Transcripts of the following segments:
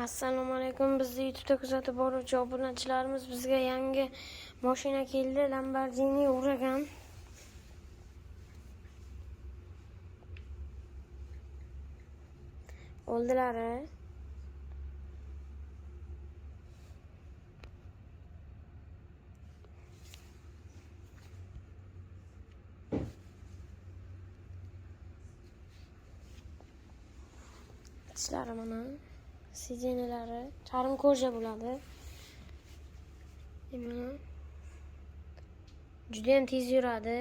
assalomu alaykum bizni youtubeda kuzatib boruvchi obunachilarimiz bizga yangi mashina keldi lamborghini uragan oldilari ichlari mana sidinalari charm koja bo'ladi mana judayam tez yuradi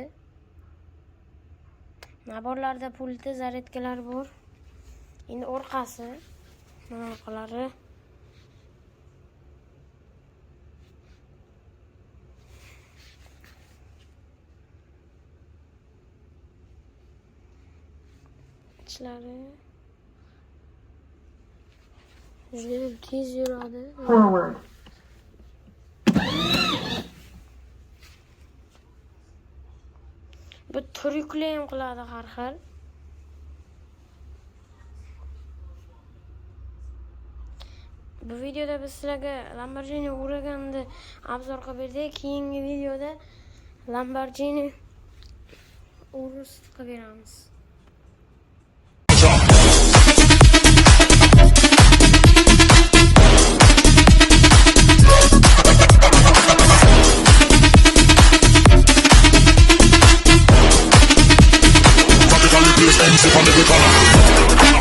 naborlarda pulti zaryadkalar bor endi orqasi mana orqalari ichlari forward, bu ham qiladi har xil bu videoda biz sizlarga lamborghini uraganni obzor qilib berdik keyingi videoda lamborghini urus qilib beramiz feel the ends every corner.